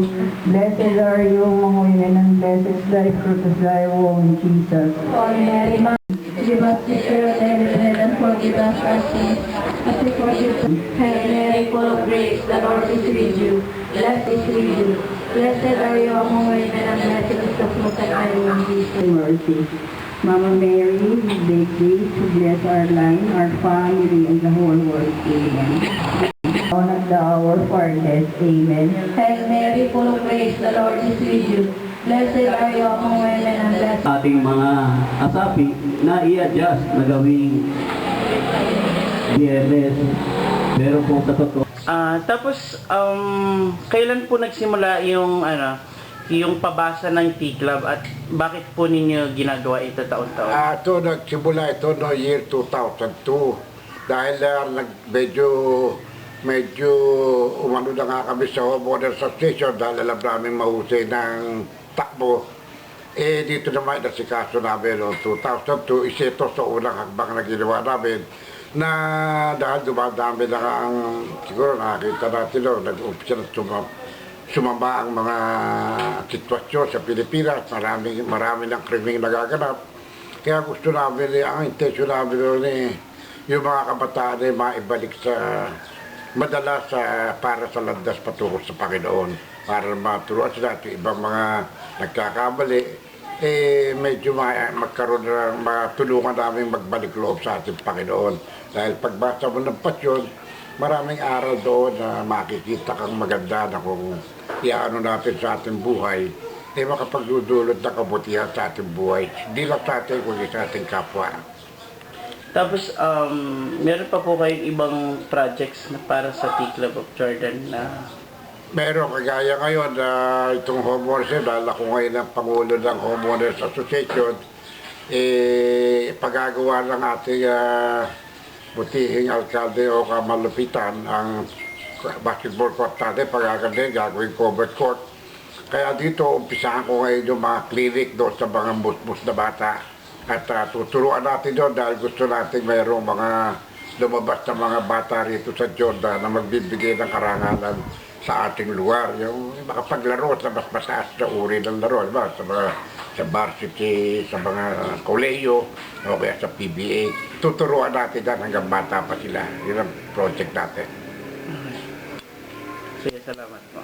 Blessed are you among women, and blessed is thy fruit of thy womb, Jesus. Holy Mary, give us the spirit and forgive us our sins, as we forgive. Hail Mary, full of grace, the Lord is with you. Blessed is with you. Blessed are you among women, and blessed is the fruit of thy womb, Jesus. mercy. Mama Mary, we beg thee to bless our line, our family, and the whole world. Amen. On at the hour of our death. Amen. Hail Mary, full of grace, the Lord is with you. Blessed are you among women, and blessed ating mga asapi na i-adjust na gawing BLS. Pero kung sa totoo, Ah, tapos um kailan po nagsimula yung ano, yung pabasa ng T-Club at bakit po ninyo ginagawa ito taon-taon? Ah, ito nagsimula ito no year 2002 dahil ah, nag medyo medyo umano na nga kami sa homeowner association dahil alam namin mahusay ng takbo. Eh dito naman nasikaso namin noong 2002 isa ito sa unang hakbang na ginawa namin na dahil dumadami na nga ang siguro nakakita natin no, nag-umpisa na sumam, sumama ang mga sitwasyon sa Pilipinas. Marami, marami ng krimeng nagaganap kaya gusto namin, eh, ang intensyon namin noon eh, yung mga kabataan ay maibalik sa madalas sa para sa landas patungo sa Panginoon para maturuan at yung ibang mga nagkakamali eh medyo ma- magkaroon na matulungan namin magbalik loob sa ating Panginoon. Dahil pagbasa mo ng pasyon maraming aral doon na makikita kang maganda na kung iano natin sa ating buhay eh makapagludulot ng kabutihan sa ating buhay hindi lang sa atin kundi sa ating kapwa Tapos um meron pa po kayong ibang projects na para sa T-Club of Jordan na Meron, kagaya ngayon na itong homeowners, dahil ako ngayon ang Pangulo ng Homeowners Association, eh, pagagawa ng ating ah, butihing alkalde o kamalupitan ang basketball court natin, pagaganda gagawin covered court. Kaya dito, umpisahan ko ngayon yung mga clinic doon sa mga musmus na bata. At ah, tuturuan natin doon dahil gusto natin mayroong mga lumabas na mga bata rito sa Jordan na magbibigay ng karangalan sa ating lugar. Yung makapaglaro sa mas mataas na uri ng laro. Diba? Sa mga sa varsity, sa mga koleyo, o kaya sa PBA. Tuturuan natin yan hanggang bata pa sila. Yun ang project natin. Sige, salamat po.